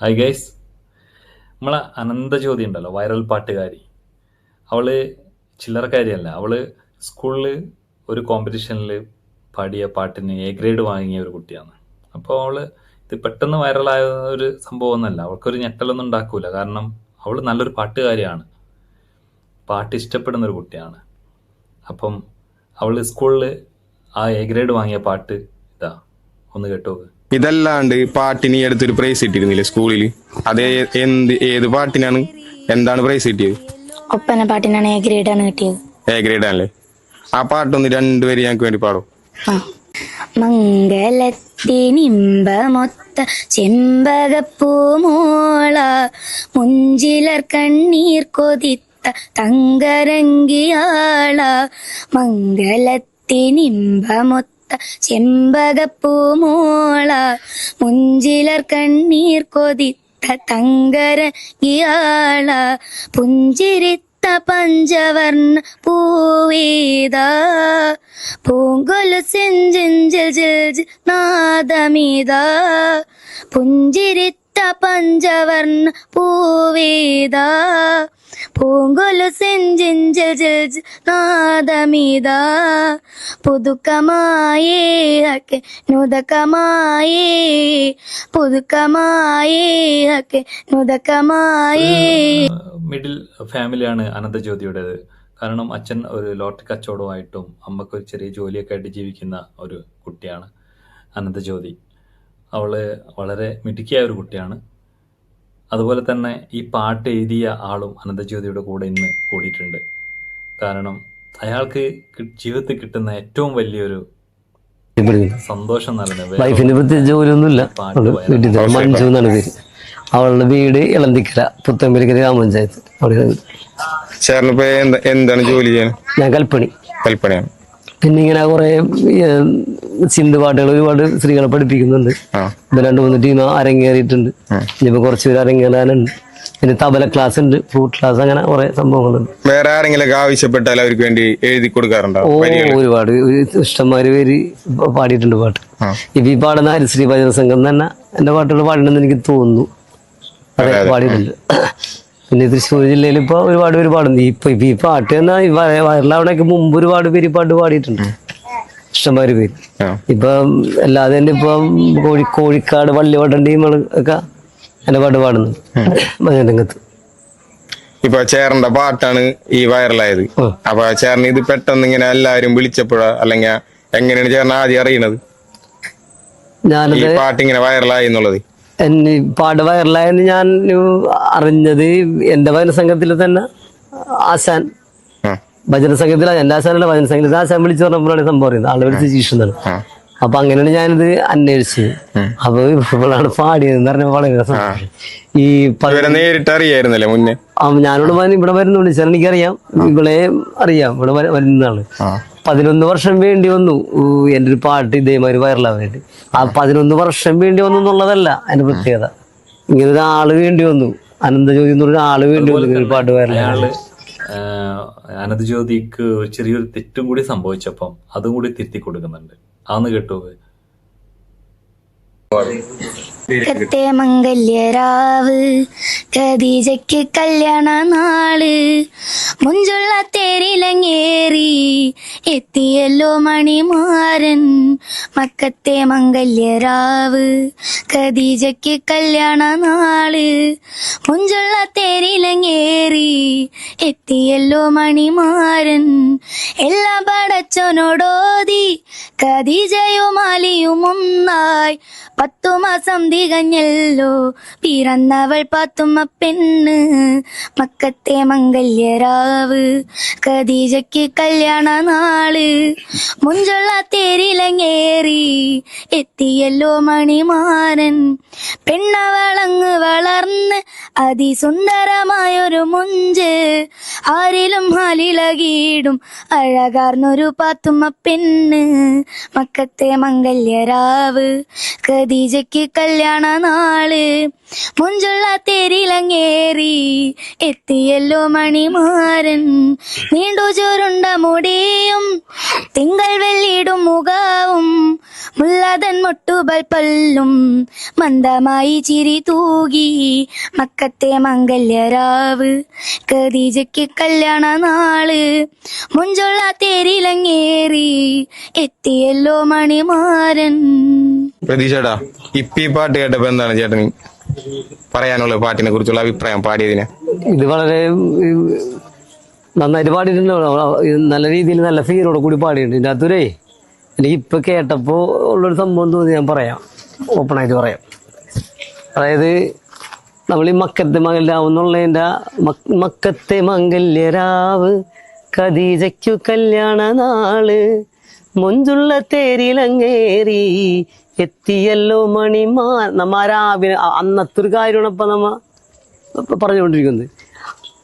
Hi guys നമ്മളെ അനന്ത അനന്തജ്യോതി ഉണ്ടല്ലോ viral പാട്ടുകാരി. അവൾ ചില്ലറക്കാരിയല്ല. അവൾ സ്കൂളിൽ ഒരു കോമ്പറ്റീഷനിൽ പാടിയ പാട്ടിന് എ ഗ്രേഡ് വാങ്ങിയ ഒരു കുട്ടിയാണ്. അപ്പോൾ അവൾ ഇത് പെട്ടെന്ന് വൈറലായ ഒരു സംഭവമൊന്നുമല്ല അവൾക്കൊരു ഞെട്ടലൊന്നും ഉണ്ടാക്കൂല. കാരണം അവൾ നല്ലൊരു പാട്ടുകാരിയാണ്. പാട്ട് ഇഷ്ടപ്പെടുന്ന ഒരു കുട്ടിയാണ്. അപ്പം അവൾ സ്കൂളിൽ ആ എ ഗ്രേഡ് വാങ്ങിയ പാട്ട് ഇതാ. ഒന്ന് കേട്ടോ ഇതല്ലാണ്ട് പാട്ടിന് ഈ അടുത്തൊരു പ്രൈസ് കിട്ടിയിരുന്നില്ലേ സ്കൂളിൽ അത് ഏ- എന്ത് ഏത് പാട്ടിനാണ്? എന്താണ് പ്രൈസ് കിട്ടിയത്? ഒപ്പന പാട്ടിനാണ് എ ഗ്രേഡ് ആണ് കിട്ടിയത്. എ ഗ്രേഡ് ആണല്ലേ? ആ പാട്ടൊന്ന് രണ്ടുപേര് ഞങ്ങൾക്ക് വേണ്ടി പാടും? ആ. മംഗലത്തിനിമ്പമൊത്ത ചെമ്പകപ്പൂമോള മുഞ്ചിലർ കണ്ണീർ കൊതിത്ത തങ്കരങ്കിയാള മംഗലത്തിനിമ്പമൊത്ത ചെമ്പകപ്പൂമോള മുഞ്ചിലർ കണ്ണീർ കൊതിത്ത തങ്കരങ്കിയാള പുഞ്ചിരിത്ത പഞ്ചവർണ പൂവീത പൂങ്കൊലു സെഞ്ചിഞ്ചിൽ നാദമിതാ. പുഞ്ചിരിത്ത പഞ്ചവർണ പൂവേദാ പൂങ്കൊലു സെഞ്ചിഞ്ചിൽ നാദമിതാ. പുതുക്കമായേ ഹക്കെ നുദക്കമായേ പുതുക്കമായേ ഹക്കെ മിഡിൽ ഫാമിലിയാണ് അനന്തജ്യോതിയുടേത്. കാരണം അച്ഛൻ ഒരു ലോട്ടറി കച്ചവടമായിട്ടും അമ്മയ്ക്ക് ഒരു ചെറിയ ജോലിയൊക്കെ ആയിട്ട് ജീവിക്കുന്ന ഒരു കുട്ടിയാണ് അനന്തജ്യോതി. അവൾ വളരെ മിടുക്കിയായ ഒരു കുട്ടിയാണ്. അതുപോലെ തന്നെ ഈ പാട്ട് എഴുതിയ ആളും അനന്തജ്യോതിയുടെ കൂടെ ഇന്ന് കൂടിയിട്ടുണ്ട്. കാരണം അയാൾക്ക് ജീവിതത്തിൽ കിട്ടുന്ന ഏറ്റവും വലിയൊരു സന്തോഷം നൽകുന്നത് വൈഫിന് പ്രത്യേകിച്ച് ജോലിയൊന്നുമില്ല. പാട്ട് അവൾ വയലാർ. വീട്ടിൽ മഞ്ജു എന്നാണ് പേര്. അവളുടെ വീട് ഇളന്തിക്കര പുത്തമ്പലിക്കര ഗ്രാമപഞ്ചായത്ത്. അവിടെ എന്താണ് ജോലി ചെയ്യാൻ? ഞാൻ കൽപ്പണി. കൽപ്പനയാണ് പിന്നെ ഇങ്ങനെ കുറെ സിന്ധു പാട്ടുകൾ ഒരുപാട് സ്ത്രീകളെ പഠിപ്പിക്കുന്നുണ്ട്. ഇപ്പൊ രണ്ടു മൂന്ന് ടീം അരങ്ങേറിയിട്ടുണ്ട്. ഇനിയിപ്പോ കുറച്ചുപേര് അരങ്ങേറാനുണ്ട്. പിന്നെ തബല ക്ലാസ് ഉണ്ട് ഫ്രൂട്ട് ക്ലാസ് അങ്ങനെ കുറെ സംഭവങ്ങളുണ്ട്. വേറെ ആരെങ്കിലും ആവശ്യപ്പെട്ടാൽ അവർക്ക് വേണ്ടി എഴുതി കൊടുക്കാറുണ്ടോ ഓ ഒരുപാട്. ഒരു ഇഷ്ടംമാര് പേര് പാടിയിട്ടുണ്ട് പാട്ട്. ഇപ്പൊ ഈ പാടുന്ന ഹരിശ്രീ ഭജന സംഘം തന്നെ എന്റെ പാട്ടുകൾ പാടണമെന്ന് എനിക്ക് തോന്നുന്നു. പാടിയിട്ടുണ്ട്. പിന്നെ തൃശ്ശൂർ ജില്ലയിൽ ഇപ്പൊ ഒരുപാട് പേര് പാടുന്നു ഇപ്പൊ ഇപ്പൊ ഈ പാട്ട് തന്നെ വയറിലാവണേക്ക് മുമ്പ് ഒരുപാട് പേര് പാട്ട് പാടിയിട്ടുണ്ട്. ഇഷ്ടംമാര് പേര്. ഇപ്പൊ അല്ലാതെ തന്നെ ഇപ്പൊ കോഴി കോഴിക്കാട് വള്ളി ടീമുകൾ ഒക്കെ എന്റെ പാട്ട് പാടുന്നു. ഭജന രംഗത്ത് ഇപ്പൊ ചേറിന്റെ പാട്ടാണ് ഈ വൈറലായത്. അപ്പൊ ചേറിന് ഇത് പെട്ടെന്ന് ഇങ്ങനെ എല്ലാരും വിളിച്ചപ്പോഴ അല്ലെങ്കിൽ എങ്ങനെയാണ് ചേർന്ന് ആദ്യം അറിയണത്? പാട്ട് ഇങ്ങനെ വൈറലായി എന്നുള്ളത്. എന്നെ പാട് വൈറലായെന്ന് ഞാൻ അറിഞ്ഞത് എന്റെ ഭജന സംഘത്തിൽ തന്നെ ആശാൻ. ഭജന സംഘത്തിൽ എന്റെ ആശാനല്ല ഭജന സംഘത്തിൽ ആശാൻ വിളിച്ചു പറഞ്ഞപ്പോഴാണ് സംഭവം അറിയുന്നത്. ആളെ വിളിച്ച് ജീഷെന്നാണ്. ആ. അപ്പൊ അങ്ങനെയാണ് ഞാനിത് അന്വേഷിച്ചത്. അപ്പൊ ഇപ്പോഴാണ് പാടിയതെന്ന് പറഞ്ഞ വളരെ. ഈ നേരിട്ട് അറിയായിരുന്നല്ലേ മുന്നേ? ഞാനിവിടെ ഇവിടെ വരുന്നുണ്ട്. സാർ എനിക്കറിയാം. ഇവിടെ അറിയാം. ഇവിടെ വരുന്നതാണ്. പതിനൊന്ന് വർഷം വേണ്ടി വന്നു. എന്റെ ഒരു പാട്ട് ഇതേമാതിരി വൈറലാവാനായിട്ട് ആ പതിനൊന്ന് വർഷം വേണ്ടി വന്നു എന്നുള്ളതല്ല അതിന്റെ പ്രത്യേകത. ഇങ്ങനെ ഒരാൾ വേണ്ടി വന്നു. അനന്തജ്യോതി എന്ന് പറഞ്ഞ ആൾ വേണ്ടി വന്നു. ഒരു പാട്ട് വൈറലാവാൻ അനന്തജ്യോതിക്ക് ഒരു ചെറിയൊരു തെറ്റും കൂടി സംഭവിച്ചപ്പം അതും കൂടി തിരുത്തി കൊടുക്കുന്നുണ്ട്. അതൊന്ന് കേട്ടു. കത്തെ മംഗല്യരാവ് ഖദീജയ്ക്ക് കല്യാണ നാൾ മുഞ്ചുള്ള തേരിലങ്ങേറി എത്തിയല്ലോ മണിമാരൻ. മക്കത്തെ മംഗല്യരാവ് ഖദീജയ്ക്ക് കല്യാണ നാൾ മുഞ്ചുള്ള തേരിലങ്ങേറി എത്തിയല്ലോ മണിമാരൻ. എല്ലാ പടച്ചോനോടോതി ഖദീജയും അലിയും ഒന്നായി പത്തു മാസം തികഞ്ഞല്ലോ പിറന്നവൾ പാത്തുമ്മ പെണ്ണ് മക്കത്തെ മംഗല്യരാവ്. കദീജയ്ക്ക് കല്യാണ നാൾ മുഞ്ചുള്ള തേരിലങ്ങേറി. എത്തിയല്ലോ മണിമാരൻ പെണ്ണവളങ്ങ് വളർന്ന് അതിസുന്ദരമായൊരു മുഞ്ച്. ആരിലും ഹാലിളകിയിടും അഴകാർന്നൊരു പാത്തുമ്മ പെണ്ണ് മക്കത്തെ മംഗല്യരാവ്. കദീജയ്ക്ക് കല്യാണ നാൾ. മുഞ്ചുള്ള തെരിലങ്ങേറി എത്തിയല്ലോ മണിമാരൻ. നീണ്ടു ചോരുണ്ട മുടിയും തിങ്കൾ വെള്ളിയിടും മുഖവും മുല്ലാതൻ മുട്ടുബൽ പല്ലും മന്ദമായി ചിരി തൂകി മക്കത്തെ മംഗല്യരാവ്. ഖദീജയ്ക്ക് കല്യാണ നാൾ. മുഞ്ചുള്ള തേരിലങ്ങേറി എത്തിയല്ലോ മണിമാരൻ. പ്രതീക്ഷേട്ടാ ഇപ്പൊ പാട്ട് കേട്ടപ്പോ എന്താണ് ചേട്ടൻ പറയാനുള്ള പാട്ടിനെ കുറിച്ചുള്ള അഭിപ്രായം പാടിയതിനെ? ഇത് വളരെ നന്നായിട്ട് പാടിയിട്ടുണ്ട്. നല്ല രീതിയിൽ നല്ല ഫീലോടെ കൂടി പാടിയിട്ടുണ്ട്. ഇതിന്റെ അകത്തൊരേ എനിക്ക് ഇപ്പൊ കേട്ടപ്പോ ഉള്ളൊരു സംഭവം തോന്നി ഞാൻ പറയാം. ഓപ്പണായിട്ട് പറയാം. അതായത് നമ്മൾ ഈ മക്കത്തെ മംഗല്യാവുന്നുള്ളതിന്റെ മക്കത്തെ മംഗല്യരാവ് കദീജയ്ക്കു കല്യാണ നാൾ മുഞ്ചുള്ള തേരിലങ്ങേറി എത്തിയല്ലോ മണിമാ. നമ്മ രാവിലെ അന്നത്തെ ഒരു നമ്മ പറഞ്ഞുകൊണ്ടിരിക്കുന്നത്.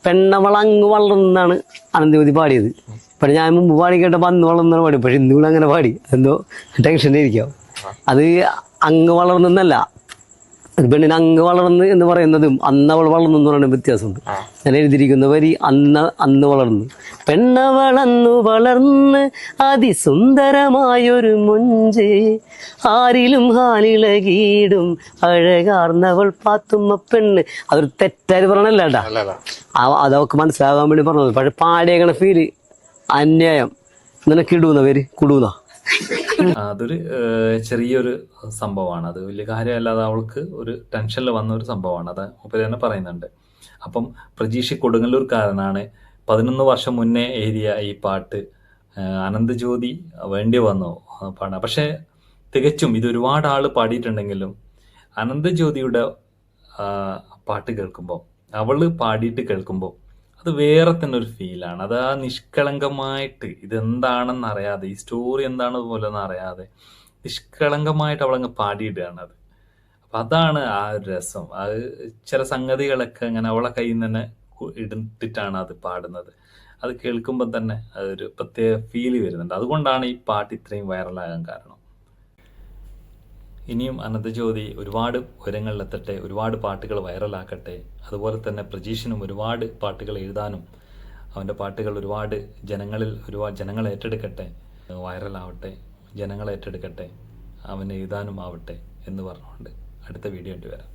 പെണ്ണവൾ അങ്ങ് വളർന്നാണ് അനന്തവതി പാടിയത്. പക്ഷെ ഞാൻ മുമ്പ് പാടി കേട്ടപ്പോൾ അന്ന് വളർന്നാണ് പാടി പക്ഷെ ഇന്നുകൂടെ അങ്ങനെ പാടി. എന്തോ ടെൻഷൻ ഇരിക്കാം അത് അങ്ങ് വളർന്നെന്നല്ല. ഒരു പെണ്ണിന് അങ്ങ് വളർന്ന് എന്ന് പറയുന്നതും അന്ന് അവൾ വളർന്നു എന്ന് പറയുന്ന വ്യത്യാസമുണ്ട്. ഞാൻ എഴുതിയിരിക്കുന്ന വരി അന്ന് അന്ന് വളർന്നു. പെണ്ണവളന്നു വളർന്ന് അതിസുന്ദരമായൊരു മുഞ്ച് ആരിലും ഹാലിളകീടും അഴകാർന്നവൾ പാത്തുമ്മ പെണ്ണ്. അതൊരു തെറ്റായി പറഞ്ഞല്ലേട്ടാ കേട്ടാ അതൊക്കെ മനസ്സിലാകാൻ വേണ്ടി പറഞ്ഞത്. പക്ഷെ പാടിയേക്കണ ഫീൽ അന്യായം. നിനക്കിടൂന്ന പേര് കുടൂന്ന. അതൊരു ചെറിയൊരു സംഭവമാണ്. അത് വലിയ കാര്യമല്ലാതെ അവൾക്ക് ഒരു ടെൻഷനിൽ വന്ന ഒരു സംഭവമാണ്. അത് മുപ്പത് തന്നെ പറയുന്നുണ്ട്. അപ്പം പ്രജീഷ് കൊടുങ്ങല്ലൂർക്കാരനാണ് പതിനൊന്ന് വർഷം മുന്നേ എഴുതിയ ഈ പാട്ട് ഏഹ്, അനന്ത് ജ്യോതി വേണ്ടി വന്നു പാടാ പക്ഷേ തികച്ചും ഇത് ഒരുപാട് ആൾ പാടിയിട്ടുണ്ടെങ്കിലും അനന്ത് ജ്യോതിയുടെ ആ, പാട്ട് കേൾക്കുമ്പോൾ അവൾ പാടിയിട്ട് കേൾക്കുമ്പോൾ അത് വേറെ തന്നെ ഒരു ഫീലാണ് അത് ആ നിഷ്കളങ്കമായിട്ട് ഇതെന്താണെന്ന് അറിയാതെ ഈ സ്റ്റോറി എന്താണെന്ന് പോലെ ഒന്നും അറിയാതെ നിഷ്കളങ്കമായിട്ട് അവളങ്ങ് പാടിയിടുകയാണ് അത്. അപ്പം അതാണ് ആ ഒരു രസം. അത് ചില സംഗതികളൊക്കെ അങ്ങനെ അവളെ കയ്യിൽ നിന്ന് തന്നെ ഇടിട്ടിട്ടാണ് അത് പാടുന്നത്. അത് കേൾക്കുമ്പോൾ തന്നെ അതൊരു പ്രത്യേക ഫീൽ വരുന്നുണ്ട്. അതുകൊണ്ടാണ് ഈ പാട്ട് ഇത്രയും വൈറലാകാൻ കാരണം. ഇനിയും അനന്തജ്യോതി ഒരുപാട് ഉയരങ്ങളിലെത്തട്ടെ ഒരുപാട് പാട്ടുകൾ വൈറലാക്കട്ടെ. അതുപോലെ തന്നെ പ്രജീഷിനും ഒരുപാട് പാട്ടുകൾ എഴുതാനും അവന്റെ പാട്ടുകൾ ഒരുപാട് ജനങ്ങളിൽ ഒരുപാട് ജനങ്ങൾ ഏറ്റെടുക്കട്ടെ. വൈറലാവട്ടെ ജനങ്ങൾ ഏറ്റെടുക്കട്ടെ അവൻ എഴുതാനും ആവട്ടെ എന്ന് പറഞ്ഞുകൊണ്ട് അടുത്ത വീഡിയോ ആയിട്ട് വരാം.